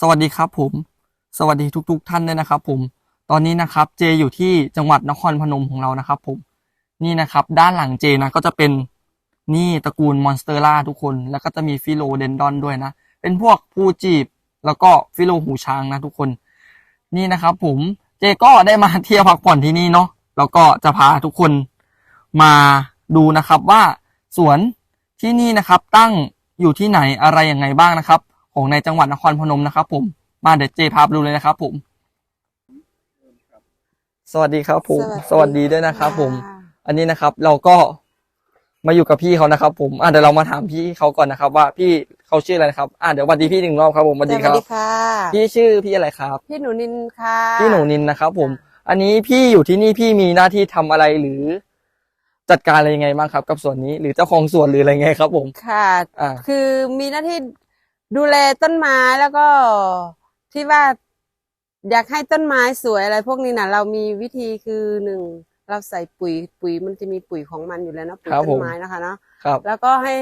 สวัสดีครับผม สวัสดีทุกๆท่านด้วยนะครับ ผม ตอนนี้นะครับเจอยู่ที่จังหวัดนครพนมของเรานะครับ ผม นี่นะครับ ด้านหลังเจนะก็จะเป็นนี่ตระกูลมอนสเตอร่าทุกคน แล้วก็จะมีฟิโลเดนดอนด้วยนะ เป็นพวกผู้จีบ แล้วก็ฟิโลหูช้างนะทุกคน นี่นะครับ ผมเจก็ได้มาเที่ยวพักผ่อนที่นี่เนาะ แล้วก็จะพาทุกคนมาดูนะครับว่าสวนที่นี่นะครับตั้งอยู่ที่ไหนอะไรยังไงบ้างนะครับ ของในจังหวัดนครพนมนะครับ ผมมาเดี๋ยวเจพาไปดูเลยนะครับ ผม สวัสดีครับผม สวัสดีด้วยนะครับ ผม อันนี้นะครับ เราก็มาอยู่กับพี่เขานะครับ ผมอะเดี๋ยวเรามาถามพี่เขาก่อนนะครับ ว่าพี่เขาชื่ออะไรนะครับอะเดี๋ยวสวัสดีพี่หนึ่งรอบครับผมสวัสดีครับค่ะพี่ชื่อพี่อะไรครับ พี่หนูนินค่ะ พี่หนูนินนะครับ ผม อันนี้พี่อยู่ที่นี่พี่มีหน้าที่ทำอะไรหรือ จัดการอะไรยังไงบ้างครับ กับส่วนนี้ หรือเจ้าของสวนหรืออะไรไงครับ ผมค่ะอ่าคือมีหน้าที่ ดูแลต้นไม้แล้วก็ที่ว่าอยากให้ต้นไม้สวยอะไรพวกนี้นะเรามีวิธีคือหนึ่งเราใส่ปุ๋ย ปุ๋ยมันจะมีปุ๋ยของมันอยู่แล้วเนอะปุ๋ยครับต้ผนมไม้นะคะเนาะครับ แล้วก็ให้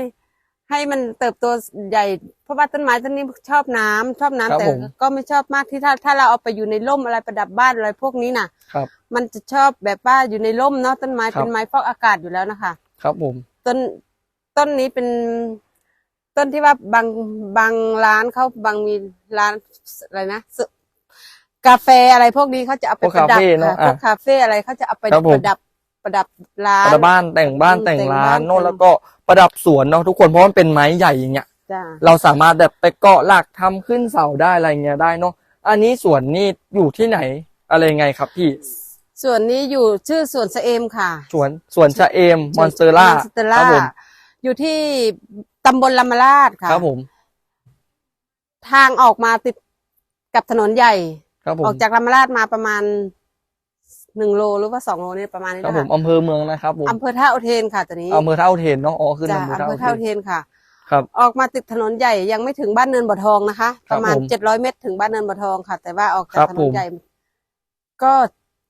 ให้มันเติบโตใหญ่ เพราะว่าต้นไม้ต้นนี้ชอบน้ำชอบน้ำครับแต่ผม ก็ไม่ชอบมากที่ถ้าถ้าเราเอาไปอยู่ในร่มอะไรประดับบ้านอะไรพวกนี้น่ะ ครับ มันจะชอบแบบว่าอยู่ในร่มเนาะต้นไม้ครับ เป็นไม้ฟอกอากาศอยู่แล้วนะคะ ครับผม ต้นต้นนี้เป็น ต้นที่ว่าบางบางร้านเขาบางมีร้านอะไรนะสกาแฟอะไรพวกนี้เขาจะเอาไปพวกประดับคาเฟ่เนอะค่ะพวกอะคาเฟ่อะไรเขาจะเอาไปครับผมประดับประดับร้าประนดับบ้านแต่งบ้านอืมแต่งแต่งร้าบ้านนโน่นแต่งแล้วก็ประดับสวนเนาะทุกคนเพราะมันเป็นไม้ใหญ่อย่างเงี้ยจ้าเราสามารถแบบไปเกาะหลักทำขึ้นเสาได้อะไรเงี้ยได้เนาะอันนี้สวนนี่อยู่ที่ไหนอะไรไงครับพี่ส่วนนี้อยู่ชื่อสวนสะเอมค่ะสวนสวนชะเอมมอนสเตอร่ามอนสเตอคร่ารับผมอยู่ที่ ตำบลลำมาลาดค่ะครับผม ทางออกมาติดกับถนนใหญ่ ครับผมออกจากลำมาลาดมาประมาณหนึ่งโลหรือว่าสองโลเนี่ยประมาณนี้ครับนะผคะมอำเภอเมืองนะครับผมอำเภอท่าอุเทนค่ะตอนนี้อำเภอเท่าเทนเนาะอ๋อคือจ้ะอำเภออำเภอเท่าท่าเทอุนเทนค่ะ ครับ ออกมาติดถนนใหญ่ยังไม่ถึงบ้านเนินบ่อทองนะคะครัปบระมาณผมเจ็ดร้อยเมตรถึงบ้านเนินบ่อทองค่ะ แต่ว่าออกคจากรับถนผนมใหญ่ ก็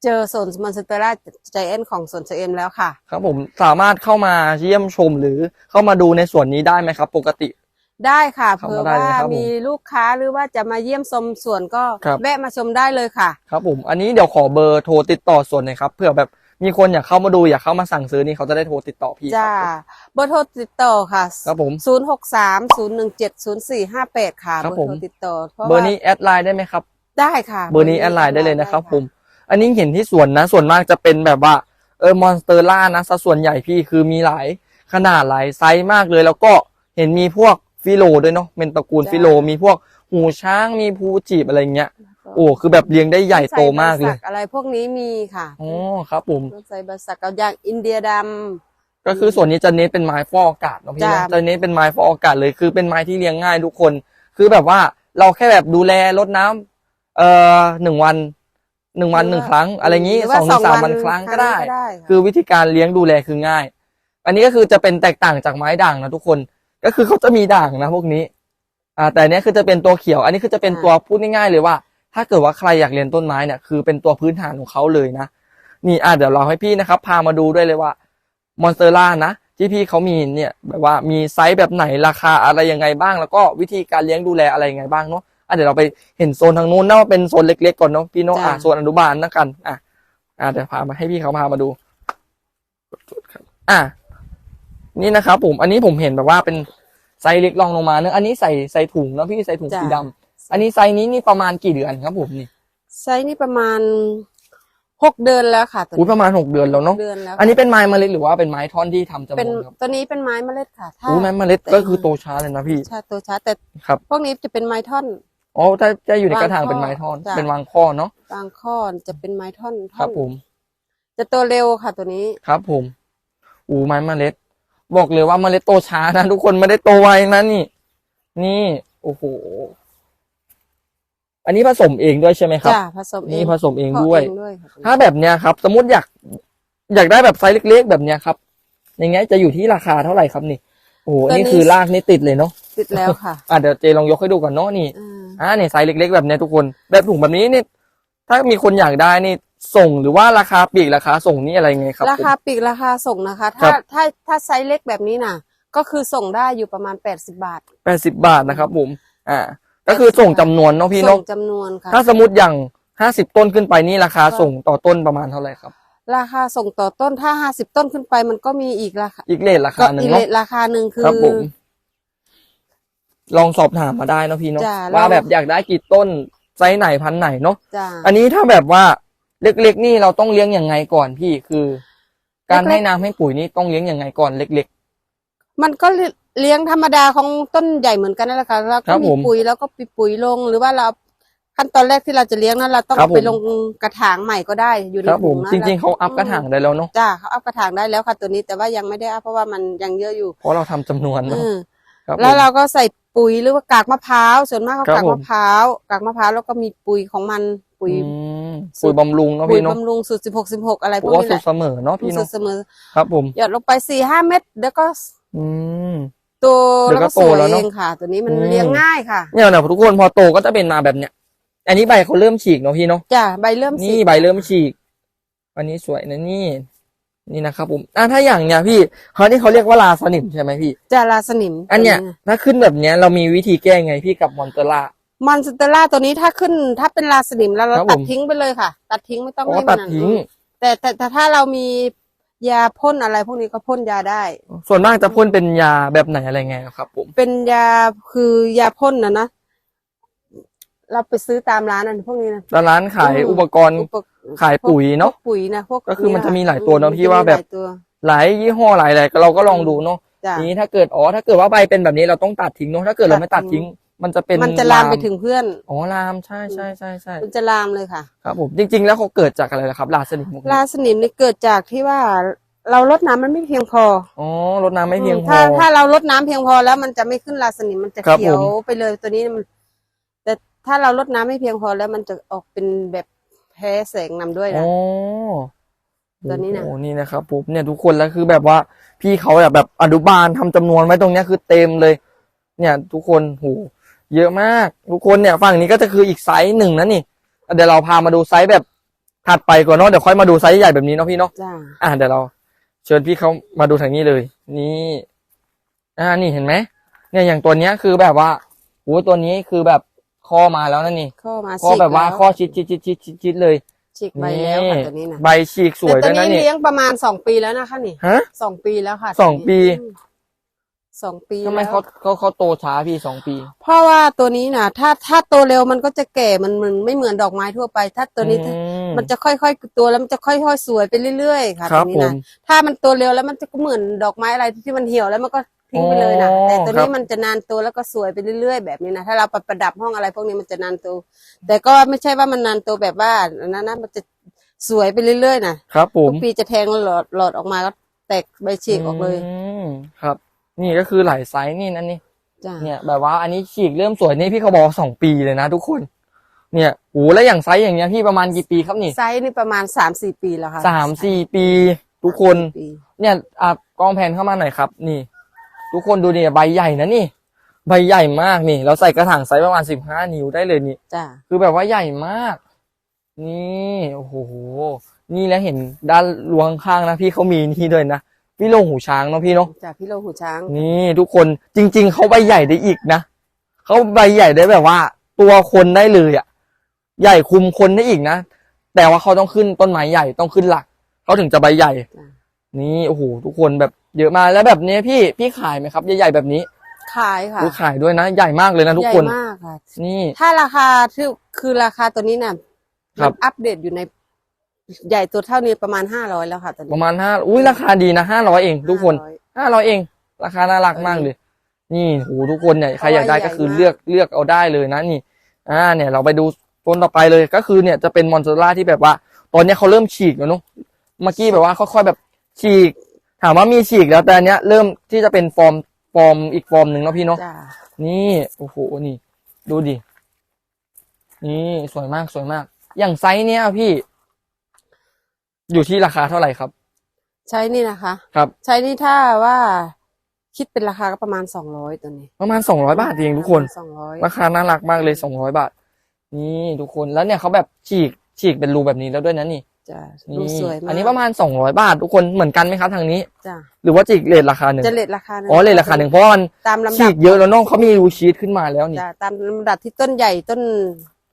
เจอโซนมอนสเตอร่าใจเอ็นของสวนเซเอ็มแล้วค่ะ ครับผมสามารถเข้ามาเยี่ยมชมหรือเข้ามาดูในส่วนนี้ได้ไหมครับ ปกติ ได้ค่ะเข้าเผื่อมาได้ว่าเลยครับผมมีลูกค้าหรือว่าจะมาเยี่ยมชมสวนก็ครับแวะมาชมได้เลยค่ะ ครับผมอันนี้เดี๋ยวขอเบอร์โทรติดต่อส่วนหน่อยครับเผื่อแบบมีคนอยากเข้ามาดูอยากเข้ามาสั่งซื้อนี่เขาจะได้โทรติดต่อพี่คจ้ารับเบอร์โทรติดต่อค่ะครับผมศูนย์หกสามศูนย์หนึ่งเจ็ดศูนย์สี่ห้าแปดค่ะครับเบอร์โทผมรติดต่อพาะเบอร์ว่านี้แอดไลน์ได้ไหมครับ ได้ค่ะ เบอร์นี้แอดไลน์ได้เลยนะครับได้ผม อันนี้เห็นที่สวนนะ ส่วนมากจะเป็นแบบว่าเออมอนสเตอร่านะสัดส่วนใหญ่พี่คือมีหลายขนาดหลายไซส์มากเลย แล้วก็เห็นมีพวกฟิโลด้วยเนาะเป็นตระกูลฟิโลมีพวกหูช้างมีภูจีบอะไรเงี้ย โอ้คือแบบเลี้ยงได้ใหญ่โตมากเลยใส่ใบสัอะไรพวกนี้มีค่ะอ๋อครับผมต้นไทรใบสักกับอย่างอินเดียดำก็คือส่วนนี้จะเน้นเป็นไม้ฟอกอากาศเนาะพี่จ้ะนะจะเน้นเป็นไม้ฟอกอากาศเลยคือเป็นไม้ที่เลี้ยงง่ายทุกคน คือแบบว่าเราแค่แบบดูแลรดน้ำเอ่อหนึ่งวัน หนึ่งวันหนึ่งครั้ง อะไรอย่างนี้หรืสองถึงสามวันครั้งก็ได้ค่ะคือวิธีการเลี้ยงดูแลคือง่าย อันนี้ก็คือจะเป็นแตกต่างจากไม้ด่างนะทุกคนก็คือเขาจะมีด่างนะพวกนี้ อ่า แต่อันเนี้ยคือจะเป็นตัวเขียว อันนี้คือจะเป็นตัวพูดง่ายๆเลยว่า ถ้าเกิดว่าใครอยากเรียนต้นไม้เนี่ยคือเป็นตัวพื้นฐานของเขาเลยนะนี่อะเดี๋ยวเราให้พี่นะครับ พามาดูด้วยเลยว่ามอนสเตอร่านะที่พี่เขามีเนี่ยแบบว่ามีไซส์แบบไหนราคาอะไรยังไงบ้าง แล้วก็วิธีการเลี้ยงดูแลอะไรยังไงบ้างเนาะ อะเดี๋ยวเราไปเห็นโซนทางนู้นนะว่าเป็นโซนเล็กๆก่อนเนาะพี่เนาะอะโซนอนุบาลนะกันอะอะเดี๋ยวพามาให้พี่เขาพามาดูอะนี่นะครับผมอันนี้ผมเห็นแบบว่าเป็นไซส์เล็กรองลงมาเนอะอันนี้ใส่ใส่ถุงแล้วพี่ใส่ถุงจ้ะสีดำอันนี้ไซส์นี้นี่ประมาณกี่เดือนครับผมนี่ไซส์นี่ประมาณหกเดือนแล้วค่ะตัวอุ้ยประมาณหกเดือนแล้วเนาะเดือนแล้วอันนี้เป็นไม้เมล็ดหรือว่าเป็นไม้ท่อนที่ทำจำเป็นนวนครับตัวนี้เป็นไม้เมล็ดค่ะถ้าอุ้ยไม้เมล็ดก็คือโตช้าเลยนะพี่ชาตัวช้าแต่ครับพวกนี้จะเป็นไม้ท่อน อ๋อถ้าจะอยู่ในกระถางวางข้อเป็นไม้ท่อนจ้ะ เป็นวางข้อเนาะบางข้อจะเป็นไม้ท่อนคท่อรับนผม จะโตเร็วค่ะตัวนี้ ครับผม อู้ไม้เมล็ด บอกเลยว่าเมล็ดโตช้านะทุกคนไม่ได้โตไวนะนี่ นี่ โอ้โห อันนี้ผสมเองด้วยใช่ไหมครับ จ้าผสมเองนี่ผสมเองเพาะด้วยเองด้วยค่ะตัวนี้ถ้าแบบเนี้ยครับ สมมติอยาก อยากได้แบบไซส์เล็ก ๆ แบบเนี้ยครับ อย่างเงี้ยจะอยู่ที่ราคาเท่าไหร่ครับนี่ โอ้โหอันนี่คือรากนี่ติดเลยเนาะติดแล้วค่ะอะเดี๋ยวเจลองยกให้ดูก่อนเนาะนี่อ่าอ่าเนี่ยไซส์เล็ก ๆ แบบเนี้ยทุกคน แบบถุงแบบนี้นี่ถ้ามีคนอยากได้นี่ส่งหรือว่าราคาปลีกราคาส่งนี่อะไรไงครับ ราคาปลีกราคาส่งนะคะครัถ้าบถ้าถ้าไซส์เล็กแบบนี้น่ะ ก็คือส่งได้อยู่ประมาณแปดสิบาทแปดสิบบาทนะครับผมอ่าก็คือส่งจำนวนเนาะพี่ส่เนาะงจำนวนค่ะถ้าสมมติอย่างห้าสิบต้นขึ้นไปนี่ราคาส่งต่อต้นประมาณเท่าไหร่ครับ ราคาส่งต่อต้นถ้าห้าสิบต้นขึ้นไปมันก็มีอีกราคาอีกเลทราก็คาหนึ่อีงกเลเนาะทราคาหนึ่งคือครับผมลองสอบถามมาได้เนาะพี่เนาะจ้ะว่าลองแบบอยากได้กี่ต้นไซส์ไหนพันธุ์ไหนเนาะจ้าอันนี้ถ้าแบบว่าเล็กๆนี่เราต้องเลี้ยงยังไงก่อนพี่คือ การเล็กๆ ให้น้ำให้ปุ๋ยนี่ต้องเลี้ยงยังไงก่อนเล็ก มันก็เลี้ยงธรรมดาของต้นใหญ่เหมือนกันนั่นแหละค่ะแล้วครัก็บมีผม ปุ๋ยแล้วก็ปีปุ๋ยลงหรือว่าเรา ขั้นตอนแรกที่เราจะเลี้ยงนั้นเราต้องครับเอาไปผม ลงกระถางใหม่ก็ได้อยู่ๆในครับผถุมงนั้นจริง ๆเขาอัพกระถางได้แล้วเนาะจ้าเขาเอากระถางได้แล้วค่ะตัวนี้แต่ว่ายังไม่ได้อัพเพราะว่ามันยังเยอะอยู่เพราะเราทำจำนวนเนาะอืมครับผมแล้วเราก็ใส่ปุ๋ยหรือว่ากากมะพร้าวส่วนมากเขาครับกากผม มะพร้าวกากมะพร้าวแล้วก็มีปุ๋ยของมันปุ๋ย อืมปุ๋ยบำรุงเนาะปุ๋ยพี่เนาะบำรุงสูตรสิบหกสิบหกอะไรพโอ้วกนี้สุแหดละเสมอเนาะพี่สูเนาะตรเสมอครับ ผม หยอดลงไปสี่ห้าเม็ดแล้วก็อืมตัวเดี๋ยวก็สโตวยแล้วเนอะเองค่ะ ตัวนี้มันอืม เลี้ยงง่ายค่ะ เนี่ยเนี่ยทุกคนพอโตก็จะเป็นมาแบบเนี้ย อันนี้ใบเขาเริ่มฉีกเนาะพี่เนาะจ้ะใบเริ่มสีนี่ใบเริ่มฉีก อันนี้สวยนะนี่ นี่นะครับผมอะถ้าอย่างเนี้ยพี่เขาที่เขาเรียกว่าลาสนิมใช่ไหมพี่จ้ะลาสนิมอันเนี้ยตัวถ้าขึ้นแบบเนี้ยเรามีวิธีแก้ไงพี่กับมอนเตล่า มอนสเตอร่าตัวนี้ถ้าขึ้นถ้าเป็นลาสนิมแล้วเราครับตัดผมทิ้งไปเลยค่ะ ตัดทิ้งไม่ต้องอ๋อให้ตัมัดนทิ้ง แต่แต่แต่ถ้าเรามียาพ่นอะไรพวกนี้ก็พ่นยาได้ ส่วนมากจะพ่นเป็นยาแบบไหนอะไรไงครับผม เป็นยาคือยาพ่นนะนะ เราไปซื้อตามร้านอันพวกนี้นะ แล้วร้านขายอืม อุปกรณ์ อุปกรณ์ขายปุ๋ยเนอะพวกปุ๋ยนะพวกก็คือมันจะมีหลายอืตัวเนอะพี่ว่าแบบมันจะมีหลยตัว หลายยี่ห้อหลายอะไรก็เราก็ลองดูเนาะจ้ะ ทีนี้ถ้าเกิดอ๋อถ้าเกิดว่าใบเป็นแบบนี้เราต้องตัดทิ้งเนาะถ้าเกิดเราไม่ตัดทิ้ง มันจะเป็นมันจะลามไปถึงเพื่อน อ๋อลามใช่ใช่ใช่ใช่มันจะลามเลยค่ะ ครับผมจริง ๆ แล้วเขาเกิดจากอะไรนะครับลาสนิมพวกนี้ลาสนิมนี่เกิดจากที่ว่าเราลดน้ำมันไม่เพียงพออ๋อรดน้ำไม่เพียงพอ ถ้าถ้าเราลดน้ำเพียงพอแล้วมันจะไม่ขึ้นลาสนิมมันจะครับเขียวผมไปเลยตัวนี้มันแต่ ถ้าเราลดน้ำไม่เพียงพอแล้วมันจะออกเป็นแบบแพ้แสงนำด้วยอ๋นะอตัวนี้นะ โอ้นี่นะครับผมเนี่ยทุกคนแล้วคือแบบว่า พี่เขาแบบแบบอนุบาลทำจำนวนไว้ตรงเนี้ยคือเต็มเลย เนี่ย ทุกคนโหเยอะมาก ทุกคนเนี่ยฝั่งนี้ก็จะคืออีกไซส์หนึ่งนะนี่เดี๋ยวเราพามาดูไซส์แบบถัดไปก่อนเนาะเดี๋ยวค่อยมาดูไซส์ใหญ่แบบนี้เนาะพี่เนาะจ้า อะเดี๋ยวเรา เชิญพี่เขามาดูทางนี้เลย นี่ อ่านี่เห็นไหมเนี่ยอย่างตัวเนี้ยคือแบบว่าโอ้ตัวนี้คือแบบ ข้อมาแล้วนะนี่ข้อมาข้อฉีกแบบว่าล้ข้อชิดชิดชิดชิดชิดชิดเลยฉีกใบแล้วค่ะตัวนี้นะใบฉีกสวยแต่ด้ตัววยนะนี้นี่เลี้ยงประมาณสองปีแล้วนะคะนี่ฮะสองปีแล้วค่ะสองปีมสองปีทำไมแล้วเขาเขาเขาโตช้าพี่สองปี เพราะว่าตัวนี้นะถ้าถ้าโตเร็วมันก็จะแก่มันมันไม่เหมือนดอกไม้ทั่วไป ถ้าตัวนี้อืมมันจะค่อยๆตัวแล้วมันจะค่อยๆสวยไปเรื่อยๆค่ะครัตับวนี้ผนะมถ้ามันโตเร็วแล้วมันจะเหมือนดอกไม้อะไรที่มันเหี่ยวแล้วมันก็ ทิ้งไปเลยนะอ๋อแต่ตัวครันี้บมันจะนานโตแล้วก็สวยไปเรื่อยๆแบบนี้นะถ้าเราประดับห้องอะไรพวกนี้มันจะนานโตแต่ก็ไม่ใช่ว่ามันนานโตแบบว่าอันนั้นนะมันจะสวยไปเรื่อยๆนะครับผมทุกปีจะแทงหลอดหลอดออกมาก็แตกใบฉีกออกเลยมครับ นี่ก็คือหลายไซส์นี่นั่นนี่จ้ะเนี่ยแบบว่าอันนี้ฉีกเริ่มสวยนี่พี่เขาบอกว่าสองปีเลยนะทุกคน เนี่ยโอ้แล้วอย่างไซส์อย่างเงี้ยพี่ประมาณกี่ปีครับนี่ไซส์นี่ประมาณสามสี่ปีแล้วค่ะสามสี่ปี ทุกคนปีเนี่ยอะกล้องแพนเข้ามาหน่อยครับ นี่ ทุกคนดูเนี่ยใบใหญ่นะนี่ ใบใหญ่มากนี่ เราใส่กระถางไซส์ประมาณสิบห้านิ้วได้เลยนี่จ้ะคือแบบว่าใหญ่มาก นี่โอ้โหนี่แล้วเห็นด้านลวงข้างนะพี่เขามีนี่ด้วยนะพี่โลงหูช้างเนาะพี่เนาะจากพี่โลหูช้าง นี่ทุกคนจริง ๆเขาใบใหญ่ได้อีกนะเขาใบใหญ่ได้แบบว่า ตัวคนได้เลยอะ ใหญ่คุมคนได้อีกนะแต่ว่าเขาต้องขึ้นต้นไม้ใหญ่ต้องขึ้นหลักเขาถึงจะใบใหญ่ นี่โอ้โหทุกคนแบบ เยอะมากแล้วแบบนี้พี่พี่ขายไหมครับ ใหญ่ๆแบบนี้ ขายค่ะคือขายด้วยนะ ใหญ่มากเลยนะทุกคนใหญ่มากค่ะ นี่ ถ้าราคาที่คือราคาตัวนี้น่ะครัมับนอัปเดตอยู่ในใหญ่ตัวเท่านี้ประมาณห้าร้อยแล้วค่ะตอนนี้ประมาณห้าอุ้ยราคาดีนะห้าร้อยเอง ทุกคน500ห้าร้อยเอง ราคาน่ารักมากเลย นี่โหทุกคนเนี่ยใครอยากได้ก็คือเลือกเลือกเอาได้เลยนะนี่ อ่า เนี่ย เราไปดูต้นต่อไปเลยก็คือเนี่ยจะเป็นมอนเตล่าที่แบบว่า ตอนเนี้ยเขาเริ่มฉีกแล้วเนาะเมื่อกี้แบบว่าค่อยๆแบบฉีกถามว่ามีฉีกแล้วแต่อันเนี้ย เริ่มที่จะเป็นฟอร์มฟอร์มอีกฟอร์มหนึ่งเนาะพี่เนาะจ้านี่โอ้โหนี่ ดูดินี่สวยมากสวยมาก อย่างไซส์เนี้ยพี่ อยู่ที่ราคาเท่าไหร่ครับ ใช้นี่นะคะ ครับ ใช้นี่ถ้าว่าคิดเป็นราคาก็ประมาณสองร้อยตัวนี้ประมาณสองร้อยบาทเองทุกคน สองร้อยราคาน่ารักมากเลยสองร้อยบาท นี่ทุกคนแล้วเนี่ยเขาแบบฉีกฉีกเป็นรูแบบนี้แล้วด้วยนะนี่ จ้ะนี่ดูสวยมากอันนี้ประมาณสองร้อยบาท ทุกคนเหมือนกันไหมครับทางนี้ จ้ะ หรือว่าจิกเลทราคาหนึ่งจะเลทราคาหนึ่งอ๋อเลทราคาหนึ่งเพราะว่ามันตามลำฉีดับกเยอะแล้วน้องเขามีรูชีตขึ้นมาแล้วนี่ จ้ะตามลำดับที่ต้นใหญ่ต้น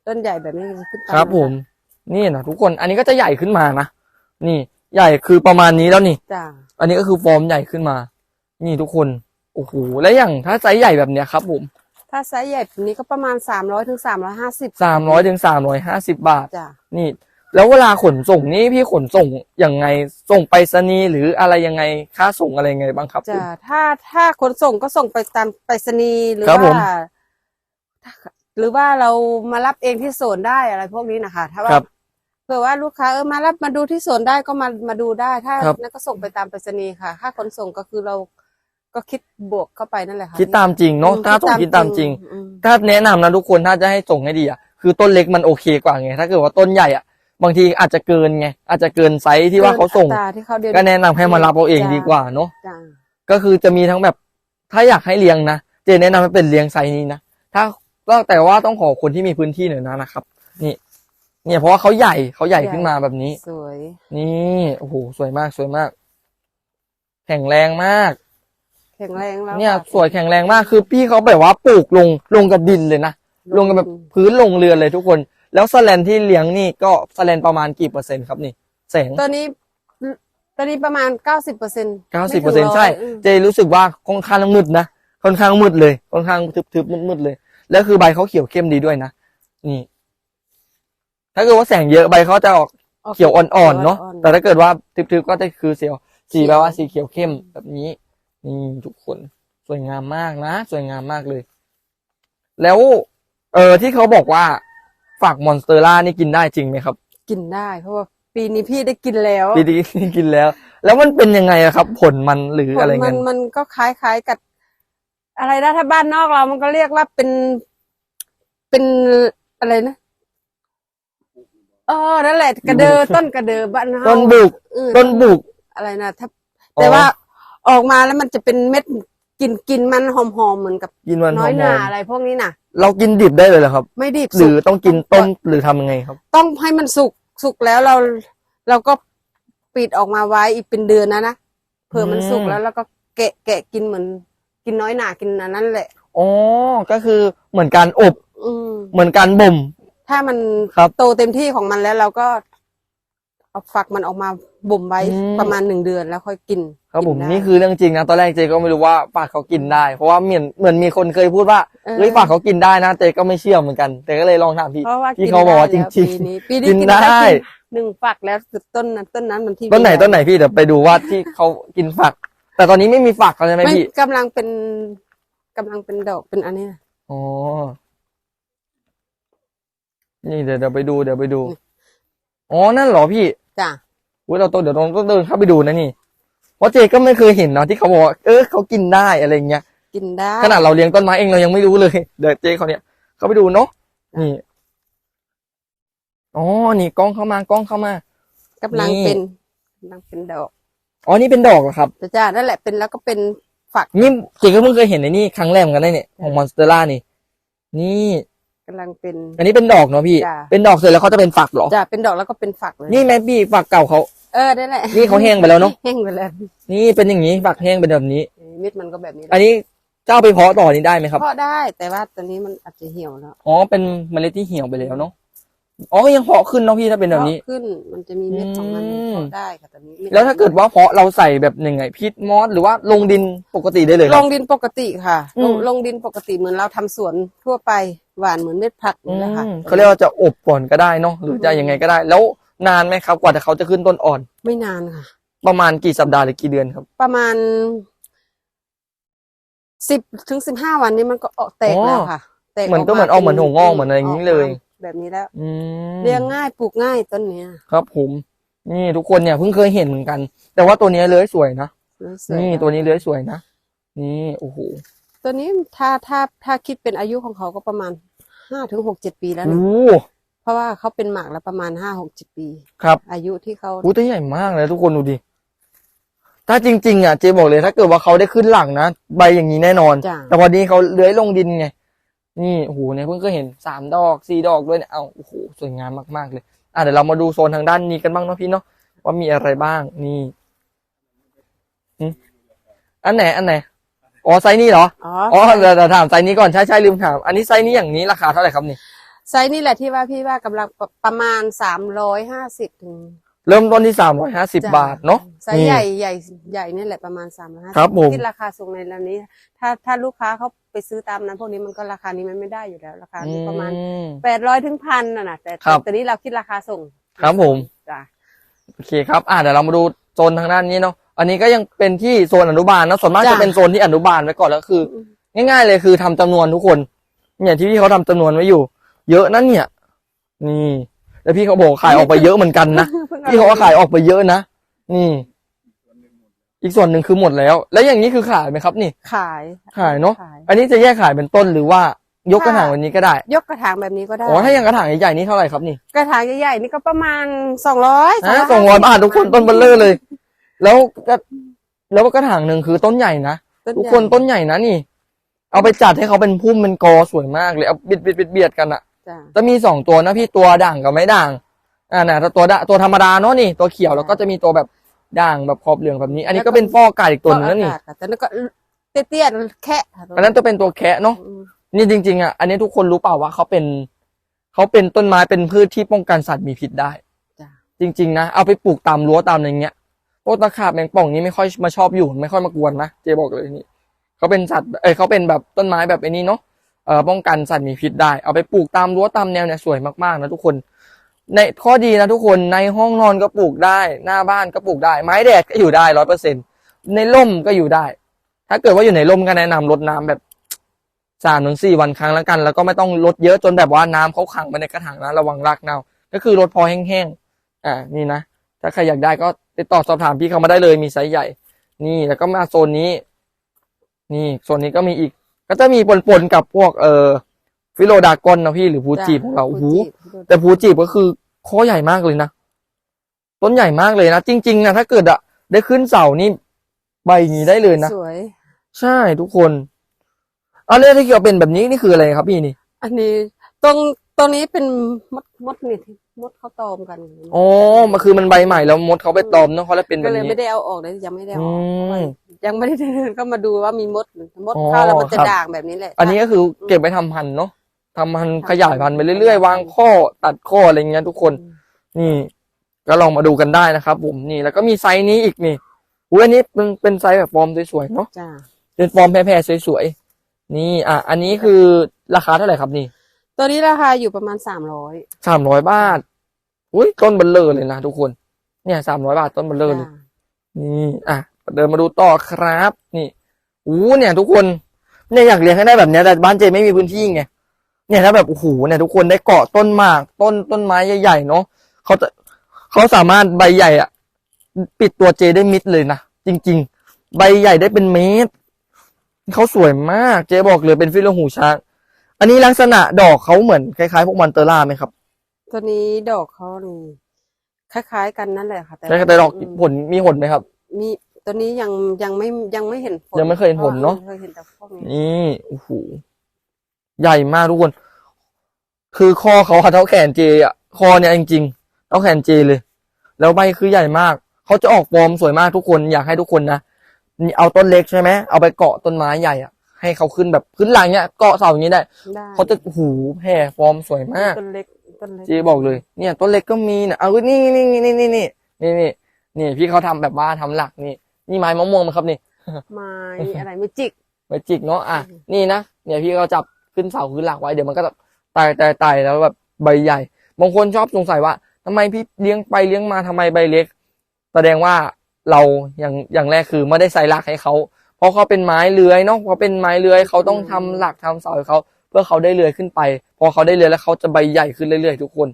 ต้นใหญ่แบบนี้จะขึ้นตาครับลำดัผม นี่นะทุกคน อันนี้ก็จะใหญ่ขึ้นมานะ นี่ ใหญ่คือประมาณนี้แล้วนี่ จ้ะอันนี้ก็คือฟอร์มใหญ่ขึ้นมา นี่ทุกคน โอ้โห แล้วอย่างถ้าไซส์ใหญ่แบบเนี้ยครับผมถ้าไซส์ใหญ่แบบนี้ก็ประมาณสามร้อยถึงสามร้อยห้าสิบสามร้อยถึงสามร้อยห้าสิบบาท จ้ะ นี่ แล้วเวลาขนส่งนี่พี่ขนส่งยังไงส่งไปรษณีย์หรืออะไรยังไงค่าส่งอะไรยังไงบ้างครับจ้ะถ้าถ้าขนส่งก็ส่งไปตามไปรษณีย์หรือครับผม ว่าถ้าหรือว่าเรามารับเองที่โซนได้อะไรพวกนี้นะคะถ้าว่าครับ เผื่อว่าลูกค้าเออมารับมาดูที่โซนได้ก็มามาดูได้ ถ้าครับ นั่นก็ส่งไปตามไปรษณีย์ค่ะ ค่าขนส่งก็คือเราก็คิดบวกเข้าไปนั่นแหละค่ะคิดตามจริงเนาะอืมถ้าส่งคิดตามจริง อืม ถ้าแนะนำนะทุกคนถ้าจะให้ส่งให้ดีอะคือต้นเล็กมันโอเคกว่าไงถ้าเกิดว่าต้นใหญ่อะ บางทีอาจจะเกินไงอาจจะเกินไซส์ที่ว่าเขาส่งอัตรที่เขาเดินก็แนะนำให้มารับเอาเองดีกว่าเนาะจ้ะก็คือจะมีทั้งแบบถ้าอยากให้เลี้ยงนะเจแนะนำให้เป็นเลี้ยงไซส์นี้นะถ้าก็แต่ว่าต้องขอคนที่มีพื้นที่หน่อยนะนะครับ นี่ เนี่ยเพราะว่าเขาใหญ่เขาใหญ่ขึ้นมาแบบนี้ สวยนี่โอ้โหสวยมากสวยมาก แข็งแรงมาก แข็งแรงแล้วเนี่ยค่ะสวยแข็งแรงมากคือพี่เขาแบบว่าปลูกลงลงกับดินเลยนะลงกันแบบพื้นลงเรือนเลยทุกคน แล้วสแลนที่เลี้ยงนี่ก็สแลนประมาณกี่เปอร์เซ็นต์ครับนี่แสงตัวนี้ตัวนี้ประมาณเก้าสิบเปอร์เซ็นต์เก้าสิบเปอร์เซ็นต์ใช่ เจรู้สึกว่าค่อนข้างมืดนะค่อนข้างมืดเลยค่อนข้างทึบๆมืดๆเลย แล้วคือใบเขาเขียวเข้มดีด้วยนะนี่ ถ้าเกิดว่าแสงเยอะใบเขาจะออกเขียวอ่อนๆเนาะแต่ถ้าเกิดว่าทึบๆก็จะคือเสียวสีแปลว่าสีเขียวเข้มแบบนี้นี่ทุกคนสวยงามมากนะ สวยงามมากเลย แล้ว เออที่เขาบอกว่า ฝักมอนสเตอร่านี่กินได้จริงไหมครับ กินได้เพราะว่าปีนี้พี่ได้กินแล้วปีนี้กินแล้ว แล้วมันเป็นยังไงอะครับ ผลมันหรือผอะไรลมัเงี้นยมันก็คล้ายๆกับ อะไรนะถ้าบ้านนอกเรามันก็เรียกว่าเป็นเป็นอะไรนะเออนั่นแหละ กระเดอต้นกระเดอบ้านเฮาต้นบุกเออต้นบุกอะไรนะถ้าอ๋อแต่ว่าออกมาแล้วมันจะเป็นเม็ด กินกินมันหอมๆเหมือนกับกินมันหน้ออยมหนาอะไรพวกนี้น่ะ ๆเรากินดิบได้เลยเหรอครับ ไม่ดิบหรือสุกต้องกินต้มหรือทำยังไงครับ ต้องให้มันสุกสุกแล้วเราเราก็ปิดออกมาไว้อีกเป็นเดือนนะนะเผื่อมันสุกอืม แล้วแล้วก็แกะแกะกินเหมือน กินน้อยหนากินอันนั้นแหละ อ๋อก็คือเหมือนการอบอืม เหมือนการบ่ม ถ้ามันครับ โตเต็มที่ของมันแล้วเราก็ เอาฝักมันออกมาบ่มไว้อืม ประมาณหนึ่งเดือนแล้วค่อยกินครับผมกิได้ นี่คือเรื่องจริงนะตอนแรกเจก็ไม่รู้ว่าปากเขากินได้เพราะว่าเหมือนเหมือนมีคนเคยพูดว่าเออ เฮ้ยปากเขากินได้นะเจก็ไม่เชื่อเหมือนกันแต่ก็เลยลองถามพี่เพราะว่าที่กินเขาบอกว่าได้แล้วจริงๆปีนี้ปีนี้กินกินได้ ได้กินหนึ่งฝักแล้วต้นนั้นต้นนั้นมันที่ต้นไหนแล้วต้นไหนพี่เดี๋ยวไปดูว่าที่เขากินฝัก แต่ตอนนี้ไม่มีฝักเขาใช่ไหมไม่พี่กำลังเป็นกำลังเป็นดอกเป็นอันนี้นะ อ๋อนี่เดี๋ยวเดี๋ยวไปดูเดี๋ยวไปดูอ๋อนั่นเหรอพี่ จ้ะอุ้ยเราต้องเดี๋ยวเราต้องเดินเข้าไปดูนะนี่เพราะเจก็ไม่เคยเห็นเนาะที่เขาบอกว่าเออเขากินได้อะไรเงี้ยกินได้ขนาดเราเลี้ยงต้นไม้เองเรายังไม่รู้เลยเดี๋ยวเจเขาเนี่ย เขาไปดูเนาะนี่อ๋อนี่กล้องเข้ามากล้องเข้ามากำลังนี่เป็นกำลังเป็นดอกอ๋อนี่เป็นดอกเหรอครับแต่จ้านั่นแหละเป็นแล้วก็เป็นฝักนี่เจก็เพิ่งเคยเห็นในนี่ครั้งแรกเหมือนกันนะเนี่ยของมอนสเตอร่านี่ นี่กำลังเป็น อันนี้เป็นดอกเนาะพี่ จ้ะ เป็นดอกเสร็จแล้วเขาจะเป็นฝักเหรอจ้าเป็นดอกแล้วก็เป็นฝักเลยนี่แม่พี่ฝักเก่าเขา เออได้แหละนี่เขาแห้งไปแล้วเนาะ แห้งไปแล้วนี่เป็นอย่างนี้ฝักแห้งเป็นแบบนี้มิดมันก็แบบนี้แหละอันนี้เจ้าไปเพาะต่อนี้ได้ไหมครับ เพาะได้แต่ว่าตอนนี้มันอาจจะเหี่ยวแล้วอ๋อเป็นเมล็ดที่เหี่ยวไปแล้วเนาะ อ๋อยังเพาะขึ้นเนาะพี่ถ้าเป็นแบบนี้เพาะขึ้นมันจะมีเม็ดของมันอืม เพาะได้ค่ะตอนนี้ม็แล้วถ้าเกิดว่าเพาะเราใส่แบบยังไงพิษมอสหรือว่าลงดินปกติได้เลยคลรับ งดินปกติค่ะอืลม งลงดินปกติเหมือนเราทำสวนทั่วไปหวานเหมือนเม็ดผักอืนี่แหละค่ะมเขาเรียกว่าจะอบก่อนก็ได้เนาะหรือจะยังไงก็ได้ แล้วนานไหมครับกว่าจะเขาจะขึ้นต้นอ่อน ไม่นานค่ะ ประมาณกี่สัปดาห์หรือกี่เดือนครับประมาณสิบถึงสิบห้าวันนี้มันก็ออกแตกแล้วค่ะแตกเหมือนก็เหมือนออกเหมือนหัวงอกเหมือนอะไรอย่างนี้เลยออกมา แบบนี้แล้วอืมเลี้ยงง่ายปลูกง่ายต้นเนี้ยครับผม นี่ทุกคนเนี่ยเพิ่งเคยเห็นเหมือนกัน แต่ว่าตัวนี้เลื้อยสวยนะสวยๆนี่ค่ะตัวนี้เลื้อยสวยนะนี่โอ้โหตัวนี้ถ้าถ้าถ้าคิดเป็นอายุของเขาก็ประมาณห้าถึงหกเจ็ดปีแล้วโอ้นะโหเพราะว่าเขาเป็นหมากแล้วประมาณห้าหกเจ็ดปี ครับอายุที่เขาอู้ตัวใหญ่มากเลยทุกคนดูดิถ้าจริง ๆ อะเจบอกเลยถ้าเกิดว่าเขาได้ขึ้นหลังนะใบอย่างนี้แน่นอน จ้ะแต่พอดีเขาเลื้อยลงดินไง นี่โอ้โหเนี่ยเพิ่งเคยเห็นสามดอกสี่ดอกด้วยเนี่ยเอาโอ้โหสวยงามมากๆเลยอะเดี๋ยวเรามาดูโซนทางด้านนี้กันบ้างเนาะพี่เนาะว่ามีอะไรบ้างนี่หึอันไหนอันไหนอ๋อไซส์นี้เหรออ๋ออ๋อเดี๋ยวเดี๋ยวถามไซส์นี้ก่อนใช่ใช่ลืมถาม อันนี้ไซส์นี้อย่างนี้ราคาเท่าไหร่ครับนี่ไซส์นี่แหละที่ว่าพี่ว่ากำลังประประมาณสามร้อยห้าสิบถึงเริ่มต้นที่สามร้อยห้าสิบจ้ะบาทเนาะไซส์นี่ใหญ่ใหญ่ใหญ่นี่แหละประมาณสามร้อยห้าสิครับผมที่ราคาสูงในร้านนี้ ถ้าถ้าลูกค้าเขา ไปซื้อตามนั้น พวกนี้มันก็ราคานี้มันไม่ได้อยู่แล้วราคานี้ประมาณอืมแปดร้อยถึงพันน่ะนะแต่ครับแต่นี้เราคิดราคาส่ง ครับผมจ้ะโอเคครับ อ่าเดี๋ยวเรามาดูโซนทางด้านนี้เนาะอันนี้ก็ยังเป็นที่โซนอนุบาลนะส่วนมากจะเป็นโซนที่อนุบาลไว้ก่อนแล้วคือ ง่าย ๆ เลยคือทำจำนวนทุกคน เนี่ยที่พี่เขาทำจำนวนไว้อยู่ เยอะนะเนี่ย นี่ แล้วพี่เขาบอกขายออกไปเยอะเหมือนกันนะพี่เขาว่าขายออกไปเยอะนะนี่ อีกส่วนหนึ่งคือหมดแล้ว แล้วอย่างนี้คือขายไหมครับนี่ ขายขายเนาะขายอันนี้จะแยกขายเป็นต้นหรือว่ายกกระถางแบบนี้ก็ได้ ยกกระถางแบบนี้ก็ได้อ๋อถ้าอย่างกระถางใหญ่ๆนี่เท่าไหร่ครับนี่กระถางใหญ่ๆนี่ก็ประมาณสองร้อยนะสองร้อยบาททุกคนต้นเบลเลอร์เลย แล้วก็แล้วกระถางหนึ่งคือต้นใหญ่นะทุกคนต้นใหญ่นะนี่ เอาไปจัดให้เขาเป็นพุ่มเป็นกอสวยมากเลยเอาเบียดเบียดเบียดเบียดกันอะจ้ะจะมีสองตัวนะพี่ตัวด่างกับไม่ด่างอ่านะถ้าตัวด่าตัวธรรมดาเนาะนี่ตัวเขียวแล้วก็จะมีตัวแบบ ด่างแบบขอบเหลืองแบบนี้ อันนี้ก็เป็นฟอกไก่อีกตัวหนึงแล้วนี่ก็อากาศแต่นั่นก็เตี้ยๆแค่อันนั้นจะเป็นตัวแคะเนาะอืมนี่จริง ๆอะอันนี้ทุกคนรู้เปล่าว่าเขาเป็นเขาเป็นต้นไม้เป็นพืชที่ป้องกันสัตว์มีพิษได้จ้ะจริง ๆ นะเอาไปปลูกตามรั้วตามอะไรเงี้ยพวกตะขาบแมงป่องนี้ไม่ค่อยมาชอบอยู่ไม่ค่อยมากวนนะเจบอกเลยนี่เขาเป็นสัตว์เอ้ยเขาเป็นแบบต้นไม้แบบไอ้นี้เนาะเอ่อป้องกันสัตว์มีพิษได้ เอาไปปลูกตามรั้วตามแนวเนี่ยสวยมากๆนะทุกคน ในข้อดีนะทุกคนในห้องนอนก็ปลูกได้ หน้าบ้านก็ปลูกได้ ไม้แดดก็อยู่ได้ร้อยเปอร์เซ็นในร่มก็อยู่ได้ ถ้าเกิดว่าอยู่ในร่มก็แนะนำรดน้ำแบบสามถึงสี่วันครั้งแล้วกัน แล้วก็ไม่ต้องรดเยอะจนแบบว่าน้ำเขาขังไปในกระถางนะระวังรากเน่าก็คือรดพอแห้งๆอ่านี่นะถ้าใครอยากได้ก็ติดต่อสอบถามพี่เขามาได้เลยมีไซส์ใหญ่ นี่แล้วก็มาโซนนี้ นี่โซนนี้ก็มีอีก ก็จะมีปนๆกับพวกเอ่อ ฟิโลดากอนนะพี่หรือพูจีบของเราโอ้โหพูจีบแต่พูจีบก็คือข้อใหญ่มากเลยนะ ต้นใหญ่มากเลยนะ จริงๆนะถ้าเกิดอะได้ขึ้นเสานี่ใบนี้ได้เลยนะสวย ใช่ทุกคนเอาเรื่องที่เกี่ยวเป็นแบบนี้นี่คืออะไรครับพี่นี่ อันนี้ตรงตรงนี้เป็นมดมดนี่ที่มดเขาตอมกันอ๋อมันคือมันใบใหม่แล้วมดเขาไปตอมเนาะเขาเลยเป็นแบก็บเลยนี้ไม่ได้เอาออกเลยยังไม่ได้เอาออกอืมเพราะว่ายังไม่ได้เดินเข้ามาดูว่ามีมดมดอ๋อเข้าแล้วมันจะครับด่างแบบนี้แหละ อันนี้ก็คือเก็บไปทำพันธุ์เนาะ ทำพันธุ์ทำพันธุ์ขยายพันธุ์ไปเรื่อยๆ วางข้อตัดข้ออะไรเงี้ยทุกคน นี่ ก็ลองมาดูกันได้นะครับผมนี่ แล้วก็มีไซส์นี้อีกนี่อุ้ยอันนี้เป็นเป็นไซส์แบบฟอร์มสวยๆเนาะจ้าเป็นฟอร์มแพร่ๆสวยๆนี่ อะอันนี้คือราคาเท่าไหร่ครับนี่ ตัวนี้ราคาอยู่ประมาณสามร้อยสามร้อยบาทอุ้ยต้นเบลเลอร์เลยนะทุกคน เนี่ยสามร้อยบาทต้นเบลเลอร์เลยนี่อะเดินมาดูต่อครับ นี่อู้เนี่ย ทุกคนเนี่ยอยากเลี้ยงให้ได้แบบเนี้ยแต่บ้านเจไม่มีพื้นที่ไง เนี่ยถ้าแบบโอ้โหเนี่ยทุกคนได้เกาะต้นหมาก ต้นต้นไม้ใหญ่ๆเนาะเขาจะเขาสามารถใบใหญ่อะปิดตัวเจได้มิดเลยนะจริง ๆ ใบใหญ่ได้เป็นเมตรเขาสวยมากเจบอกเลยเป็นฟิโลหูช้าง อันนี้ลักษณะดอกเขาเหมือนคล้ายๆพวกมอนเตอร่าไหมครับ ตัวนี้ดอกเขานี่คล้ายๆ กันนั่นแหละค่ะใช่แต่ดอกผลมีผลไหมครับ มีตัวนี้ยังยังไม่ยังไม่เห็นผลยังไม่เคยเห็นผลเนอะเคยเห็นแต่พวกนี้นี่โอ้โห ใหญ่มากทุกคน คือคอเขาเท่าแขนเจอะ คอเนี่ยจริงๆเท่าแขนเจเลย แล้วใบคือใหญ่มาก เขาจะออกฟอร์มสวยมากทุกคน อยากให้ทุกคนนะนี่เอาต้นเล็กใช่ไหม เอาไปเกาะต้นไม้ใหญ่อะ ให้เขาขึ้นแบบขึ้นหลังเนี่ยเกาะเสาอย่างนี้ได้ได้เขาจะโอ้โหูแผ่ฟอร์มสวยมาก ต้นเล็ก ต้นเล็ก เจบอกเลย เนี่ย ต้นเล็กก็มีนะเอานี่นี่นี่นี่นี่นี่นี่นี่นี่พี่เขาทำแบบว่าทำหลักนี่ นี่ไม้มะม่วงมั้ยครับนี่ ไม้อะไรไม่จิกไว้จิกเนาะ อะอืมนี่นะ เนี่ยพี่เขาจับ ขึ้นเสาขึ้นหลักไว้เดี๋ยวมันก็จะไต่ไต่ไต่แล้วแบบใบใหญ่ บางคนชอบสงสัยว่าทำไมพี่เลี้ยงไปเลี้ยงมาทำไมใบเล็ก แสดงว่าเราอย่างอย่างแรกคือไม่ได้ใส่หลักให้เขาเพราะเขาเป็นไม้เลื้อยเนาะเขาเป็นไม้เลื้อยเขาต้องทำหลักทำเสาให้เขาเพื่อเขาได้เลื้อยขึ้นไป พอเขาได้เลื้อยแล้วเขาจะใบใหญ่ขึ้นเรื่อยๆทุกคน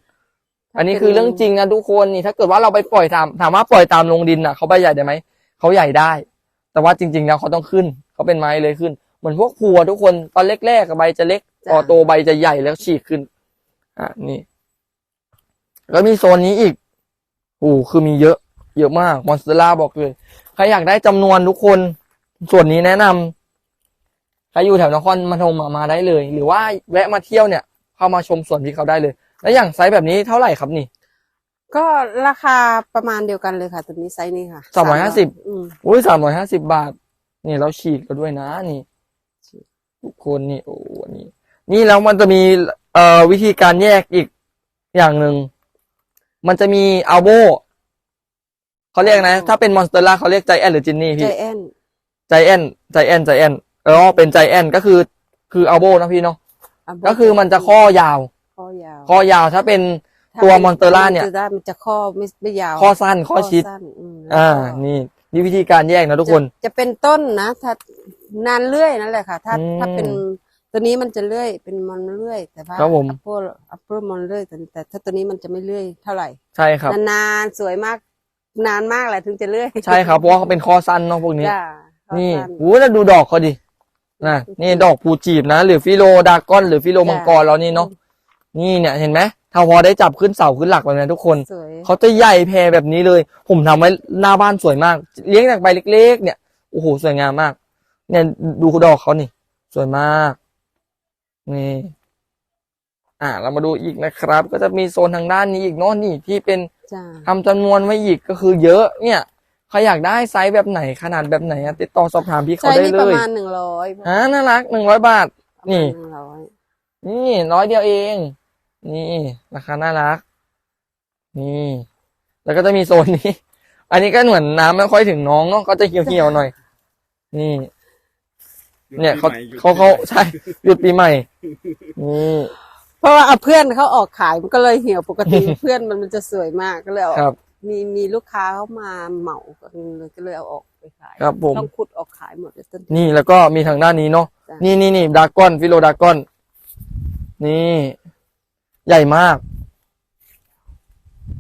อันนี้คือเรื่องจริงนะทุกคนนี่ถ้าเกิดว่าเราไปปล่อยตามถามว่าปล่อยตามลงดินอะเขาใบใหญ่ได้ไหมเขาใหญ่ได้ แต่ว่าจริงๆแล้วเขาต้องขึ้นเขาเป็นไม้เลยขึ้น เหมือนพวกพัวทุกคนตอนแรกๆอะใบจะเล็กพอโตใบจะใหญ่แล้วฉีกขึ้น อะนี่แล้วมีโซนนี้อีกโอ้คือมีเยอะ เยอะมากมอนสเตอร่าบอกเลยใครอยากได้จำนวนทุกคน ส่วนนี้แนะนำใครรอยู่แถวนครปฐมมามาได้เลย หรือว่าแวะมาเที่ยวเนี่ย เข้ามาชมสวนพี่เขาได้เลย แล้วอย่างไซส์แบบนี้เท่าไหร่ครับนี่ ก็ราคาประมาณเดียวกันเลยค่ะ ตัวนี้ไซส์นี้ค่ะสามร้อยห้าสิบอืมอุ้ยสามร้อยห้าสิบบาท นี่เราฉีกแล้วด้วยนะนี่ ทุกคนนี่โอ้อันนี้นี่แล้วมันจะมีเอ่อวิธีการแยกอีกอย่างหนึ่งมันจะมีอัลโบเขาเรียกนะ ถ้าเป็นมอนสเตอร่าเขาเรียกใจแอนหรือจินนี่ใจพี่แอนใจแอนใจแอนใจแอนเออเป็นใจแอนก็คือคืออัลโบนะพี่เนาะก็คือมันจะข้อยาว ข้อยาวข้อยาวถ้าเป็นตัว Monstera เนี่ยมอมันจะข้อไม่ไม่ยาว ข้อสั้นข้อชิดสั้นอืมอ่าแล้วก็นี่นี่วิธีการแยกนะทุกคน จะจะเป็นต้นนะถ้า นานเลื่อยนั่นแหละค่ะ ถ้าอืมถ้าเป็นตัวนี้มันจะเลื่อยเป็นมอนเลื่อย แต่ว่าครับผม อัปเปอร์อัปเปอร์มอนเลื่อยแต่แต่ถ้าตัวนี้มันจะไม่เลื่อยเท่าไหร่ใช่ครับ นานๆสวยมาก นานมากแหละถึงจะเลื่อยใช่ครับเพราะว่าเขาเป็นข้อสั้นเนาะพวกนี้ จ้าข้อนี่สั้ โอ้แล้วดูดอกเขาดินะนี่ดอกปูจีบนะ หรือฟิโลดากอน หรือฟิโลมังกรเรานี่เนาะ นี่เนี่ยเห็นไหมถ้าพอได้จับขึ้นเสาขึ้นหลักแบบนี้ทุกคน สวยเขาจะใหญ่แพรแบบนี้เลย ผมทำไว้หน้าบ้านสวยมาก เลี้ยงจากใบเล็ก ๆ เนี่ย โอ้โห สวยงามมาก เนี่ยดูดอกเขานี่ สวยมาก นี่ อ่า เรามาดูอีกนะครับ ก็จะมีโซนทางด้านนี้อีกเนาะนี่ที่เป็นจ้าทำจำนวนไว้อีกก็คือเยอะเนี่ยใครอยากได้ไซส์แบบไหนขนาดแบบไหนอะติดต่อสอบถามพี่เขาใช้ได้นี่เลประยมาณหนึ่งร้อยอ่าน่ารักหนึ่งร้อยบาท นี่หนึ่งร้อยนี่ร้อยเดียวเอง นี่ราคาน่ารัก นี่ แล้วก็จะมีโซนนี้ อันนี้ก็เหมือนน้ำไม่ค่อยถึงน้องเนาะก็จะเหี่ยวๆหน่อย นี่ เนี่ยเขาเขาเขาใช่หยุดปีใหม่นี่เพราะว่าเอาเพื่อนเขาออกขายมันก็เลยเหี่ยวปกติเพื่อนมันมันจะสวยมากก็เลยเอาครับ มีมีลูกค้าเขามาเหมากันเลยก็เลยเอาออกไปขายครับผม ต้องขุดออกขายหมดเลยต้น นี่แล้วก็มีทางด้านนี้เนาะจ้ะ นี่นี่นี่ดากอนฟิโลดากอน นี่ ใหญ่มาก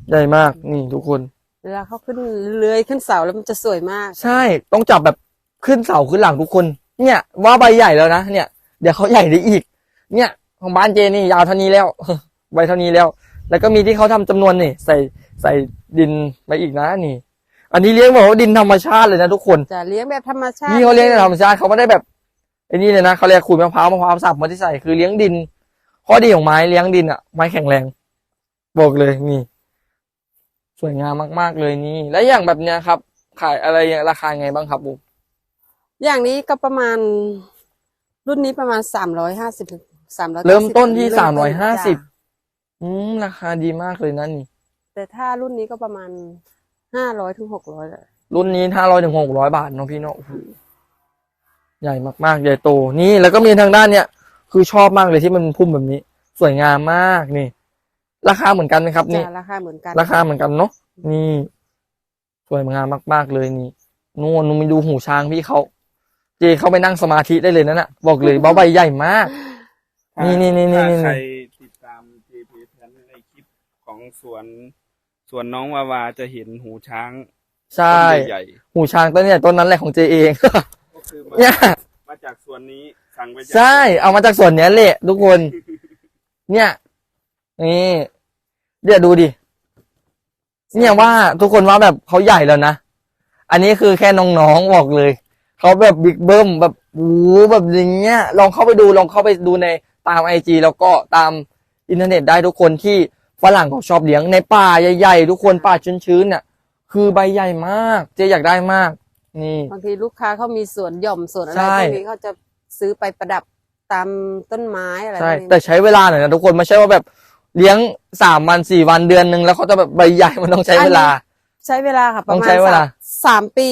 ใหญ่มากนี่ทุกคน เวลาเขาขึ้นเลื้อยขึ้นเสาแล้วมันจะสวยมาก ใช่ต้องจับแบบขึ้นเสาขึ้นหลังทุกคน เนี่ย ว่าใบใหญ่แล้วนะเนี่ยเดี๋ยวเขาใหญ่ได้อีก เนี่ย ของบ้านเจนี่ยาวเท่านี้แล้วใบเท่านี้แล้ว แล้วก็มีที่เขาทำจำนวนนี่ ใส่ใส่ดินไปอีกนะนี่ อันนี้เลี้ยงแบบว่าดินธรรมชาติเลยนะทุกคนจะเลี้ยงแบบธรรมชาตินี่เขาเลี้ยงในธรรมชาติเขาไม่ได้แบบไอ้นี่เลยนะเขาเรียกขูดมะพร้าวมะพร้าวสับมาที่ใส่คือเลี้ยงดินข้อดีของไม้เลี้ยงดินอะไม้แข็งแรงบอกเลยนี่สวยงามมาก ๆ เลยนี่ และอย่างแบบเนี้ยครับ ขายอะไรราคาไงบ้างครับบุ อย่างนี้ก็ประมาณ รุ่นนี้ประมาณสามร้อยห้าสิบสามร้อยเริ่มต้นที่สามร้อยห้าสิบอืมราคาดีมากเลยนะนี่ แต่ถ้ารุ่นนี้ก็ประมาณห้าร้อยถึงหกร้อยรุ่นนี้ห้าร้อยถึงหกร้อยบาทเนาะพี่เนาะโอ้โหใหญ่มากๆ ใหญ่โต นี่แล้วก็มีทางด้านเนี้ยคือชอบมากเลยที่มันพุ่มแบบนี้ สวยงามมากนี่ ราคาเหมือนกันไหมครับ นี่จะราคาเหมือนกัน ราคาเหมือนกันเนาะนี่ สวยงามมาก ๆเลยนี่นู่นนู่นมีดูหูช้างพี่เขา เจเขาไปนั่งสมาธิได้เลยนั่นน่ะ บอกเลยเบาใบใหญ่มากถ้านี่นี่นี่นี่ ถ้านี่ใครติดตาม JP แพนในคลิปของสวนสวนน้องวาวาจะเห็นหูช้างใช่ต้นใหญ่หูช้างต้นเนี่ยต้นนั้นแหละของเจเอง ๆก็คือมาเนี่ย มาจากสวนนี้สั่งไปจากใช่ เอามาจากส่วนเนี้ยแหละทุกคน เนี่ย นี่เดี๋ยวดูดิ เนี่ยว่าทุกคนว่าแบบเขาใหญ่แล้วนะ อันนี้คือแค่น้องๆบอกเลย เขาแบบบิ๊กเบิ้มแบบโอ้โหแบบอย่างเงี้ย ลองเข้าไปดูลองเข้าไปดูในตามไอจีแล้วก็ตามอินเทอร์เน็ตได้ทุกคนที่ฝรั่งเขาชอบเลี้ยงในป่าใหญ่ๆทุกคนป่าชื้นๆเนี่ยคือใบใหญ่มากเจ๊อยากได้มาก นี่บางทีลูกค้าเขามีสวนหย่อมสวนอะไรใช่พวกนี้เขาจะซื้อไปประดับตามต้นไม้อะไรใช่พวกนี้แต่ใช้เวลาหน่อยนะทุกคนไม่ใช่ว่าแบบเลี้ยงสามวันสี่วันเดือนหนึ่งแล้วเขาจะแบบใบใหญ่มันต้องใช้เวลา ใช้เวลาค่ะ ประต้องมาณใช้เวลา สามสามปี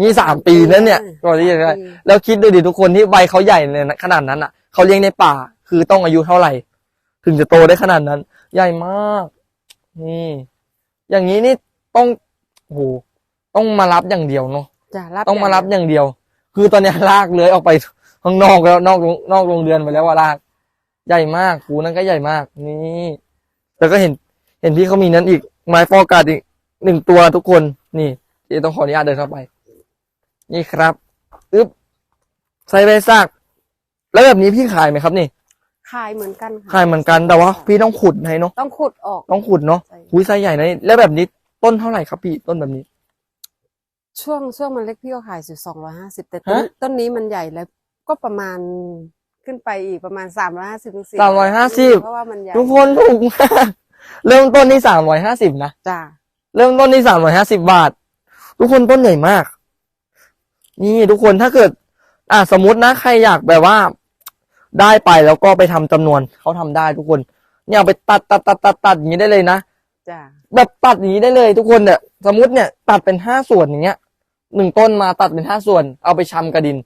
นี่สามปีนั้นเนี่ยก่อนที่จะได้สามปี แล้วคิดดูดิทุกคนที่ใบเขาใหญ่เลยนะขนาดนั้นอะเขาเลี้ยงในป่า คือต้องอายุเท่าไหร่ ถึงจะโตได้ขนาดนั้น ใหญ่มาก นี่ อย่างนี้นี่ต้องโอ้โหต้องมารับอย่างเดียวเนาะจ้ะรับต้องมารับย่อย่างเดียว คือตอนเนี้ยลากเลื้อยออกไปข้างนอกแล้วนอกนอกโรงเรือนไปแล้วว่าลาก ใหญ่มากหูนั่นก็ใหญ่มาก นี่ แล้วก็เห็น เห็นพี่เขามีนั้นอีกไม้ฟอกาดอีก หนึ่งตัวทุกคนนี่เดี๋ยวต้องขออนุญาตเดินเข้าไป นี่ครับอึ๊บใส่ใบซักแล้วแบบนี้พี่ขายไหมครับ นี่ขายเหมือนกันค่ะขายเหมือนกันแต่ว่า พี่ต้องขุดให้เนาะต้องขุดออก ต้องขุดเนาะใช่ หุยไซส์ใหญ่นะนี่แล้วแบบนี้ต้นเท่าไหร่ครับพี่ต้นแบบนี้ ช่วงช่วงมันเล็กพี่ก็ขายอยู่สองร้อยห้าสิบแต่ต้นฮะ ต้นนี้มันใหญ่แล้วก็ประมาณขึ้นไปอีกประมาณสามร้อยห้าสิบถึงสี่350เพราะว่ามันใหญ่ทุกคนถูกมากเริ่มต้นที่สามร้อยห้าสิบนะ จ้า เริ่มต้นที่สามร้อยห้าสิบาท ทุกคนต้นใหญ่มาก นี่ทุกคนถ้าเกิด อ่าสมมตินะใครอยากแบบว่า ได้ไปแล้วก็ไปทำจำนวนเขาทำได้ทุกคน เนี่ยเอาไปตัดตัดตัดตัดตัดอย่างนี้ได้เลยนะจ้าแบบตัดอย่างนี้ได้เลย ทุกคนเนี่ย สมมติเนี่ย ตัดเป็นห้าส่วนอย่างเงี้ยหนึ่งต้นมาตัดเป็นห้าส่วน เอาไปชำกระดิน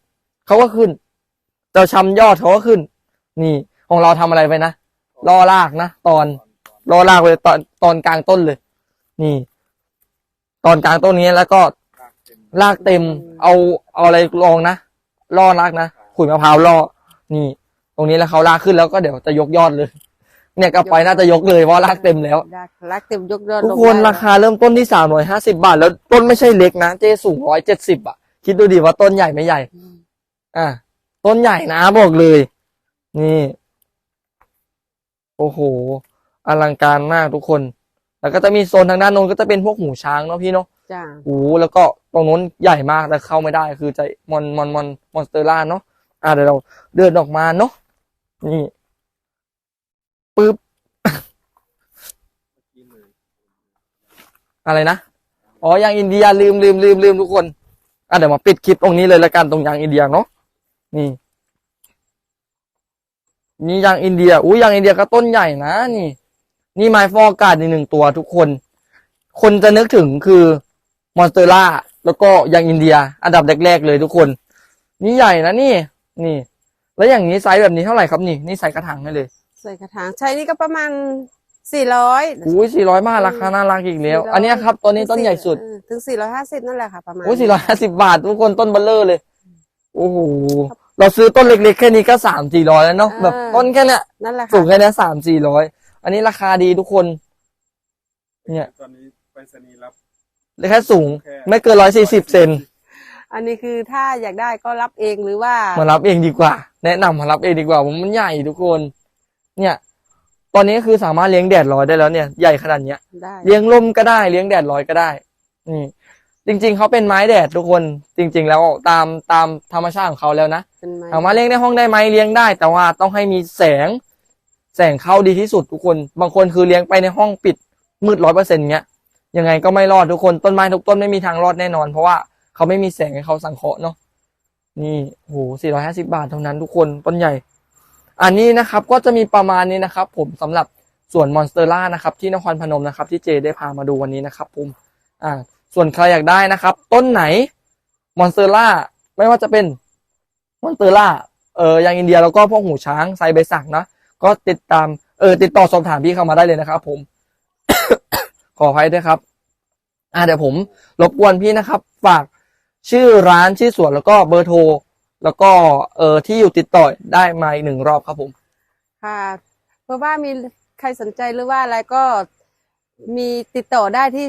เขาก็ขึ้นจะชำยอดเขาก็ขึ้น นี่ของเราทำอะไรไปนะล่อรากนะตอนล่อรากไปตอนตอนกลางต้นเลย นี่ ตอนกลางต้นนี้แล้วก็รากเต็มรากเต็ม เอาเอาอะไรรองนะล่อรากนะขุยมะพร้าวล่อนี่ ตรงนี้แล้วเขารากขึ้นแล้วก็เดี๋ยวจะยกยอดเลย เนี่ยกลับไปน่าจะยกเลยเพราะรากเต็มแล้วรากรากเต็มยกยอดทุกลงคนได้ราคาเริ่มต้นที่สามร้อยห้าสิบาท แล้วต้นไม่ใช่เล็กนะเจสูงร้อยเจ็ดสิบอะคิดดูดิว่าต้นใหญ่ไม่ใหญ่อืมอะต้นใหญ่นะบอกเลย นี่ โอ้โหอลังการมากทุกคน แล้วก็จะมีโซนทางด้านโน้นก็จะเป็นพวกหูช้างเนาะพี่เนาะจ้าโอ้โหแล้วก็ตรงโน้นใหญ่มากแต่เข้าไม่ได้คือจะมอนมอนมอนมอนสเตอร่าเนาะอะเดี๋ยวเราเดินออกมาเนาะนี่ปึ๊บ อะไรนะ อ๋อยังอินเดียลืมลืมลืมลืมทุกคน อะเดี๋ยวมาปิดคลิปตรงนี้เลยละกันตรงยางอินเดียเนาะ นี่ นี่ยางอินเดียอุ้ยยางอินเดียก็ต้นใหญ่นะนี่ นี่ไม้ฟอกอากาศอีกหนึ่งตัวทุกคน คนจะนึกถึงคือมอนสเตอร่าแล้วก็ยางอินเดีย อันดับแรกๆเลยทุกคน นี่ใหญ่นะนี่ นี่ แล้วอย่างนี้ไซส์แบบนี้เท่าไหร่ครับนี่ นี่ใส่กระถางให้เลย ใส่กระถางใช้นี่ก็ประมาณสี่ร้อยอุ้ยสี่ร้อยบาทราคาน่ารักอีกแล้ว อันเนี้ยครับตัวนี้ต้นใหญ่สุด ถึงสี่ร้อยห้าสิบนั่นแหละค่ะประมาณโอ้ยสี่ร้อยห้าสิบาท ทุกคนต้นเบลเลอร์เลย โอ้โห เราซื้อต้นเล็กๆแค่นี้ก็สามสี่ร้อยแล้วเนาะ แบบต้นแค่เนี้ยนั่นแหละค่ะสูงแค่เนี้ยสามสี่ร้อย อันนี้ราคาดีทุกคน เนี่ยตอนนี้ไปรษณีย์รับ แค่สูงไม่เกินร้อยสี่สิบเซนอันนี้คือถ้าอยากได้ก็รับเองหรือว่ามารับเองดีกว่า แนะนำมารับเองดีกว่าผมมันใหญ่ทุกคน เนี่ย ตอนนี้คือสามารถเลี้ยงแดดร้อยได้แล้วเนี่ยใหญ่ขนาดเนี้ย ได้เลี้ยงร่มก็ได้เลี้ยงแดดร้อยก็ได้นี่จริง ๆเขาเป็นไม้แดดทุกคน จริง ๆ แล้วตามตามธรรมชาติของเขาแล้วนะเป็นไม้ถามว่าเลี้ยงในห้องได้ไหมเลี้ยงได้ แต่ว่าต้องให้มีแสง แสงเข้าดีที่สุดทุกคน บางคนคือเลี้ยงไปในห้องปิดมืดร้อยเปอร์เซ็นต์เงี้ย ยังไงก็ไม่รอดทุกคน ต้นไม้ทุกต้นไม่มีทางรอดแน่นอน เพราะว่าเขาไม่มีแสงให้เขาสังเคราะห์เนาะ นี่โหสี่ร้อยห้าสิบาทเท่านั้นทุกคน ต้นใหญ่ อันนี้นะครับก็จะมีประมาณนี้นะครับ ผมสำหรับส่วนมอนสเตอร่านะครับที่นครพนมนะครับ ที่เจได้พามาดูวันนี้นะครับ ผม อ่า ส่วนใครอยากได้นะครับ ต้นไหนมอนสเตอร่าไม่ว่าจะเป็นมอนสเตอร่าเอออย่างอินเดียแล้วก็พวกหูช้างไซเบสักนะ ก็ติดตามเออติดต่อสอบถามพี่เข้ามาได้เลยนะครับ ผม ขออภัยด้วยครับ อ่าเดี๋ยวผมรบกวนพี่นะครับ ฝากชื่อร้านชื่อสวนแล้วก็เบอร์โทร แล้วก็เออที่อยู่ติดต่อได้มาอีกหนึ่งรอบครับผม ค่ะ เพราะว่ามีใครสนใจหรือว่าอะไรก็มีติดต่อได้ที่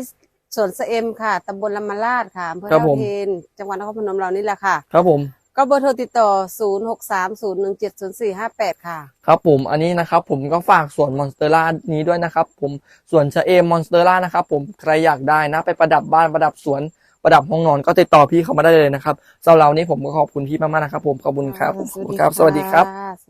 สวนสะเอ็มค่ะตำบลลำมาลาดค่ะอำเภอครับดาวผมเทนจังหวัดนครพนมเรานี่แหละค่ะ ครับผม ก็เบอร์โทรติดต่อ 0 6 3 0 1 7 0 4 5 8 ค่ะ ครับผมอันนี้นะครับผมก็ฝากสวนมอนสเตอร่านี้ด้วยนะครับผมสวนชะเอมมอนสเตอร่านะครับผมใครอยากได้นะ ไปประดับบ้านประดับสวนประดับห้องนอนก็ติดต่อพี่เขามาได้เลยนะครับสำหรับเรานี้ผมก็ขอบคุณพี่มากๆนะครับผมขอบคุณครับผมขอบคุณครับ สวัสดีครับค่ะ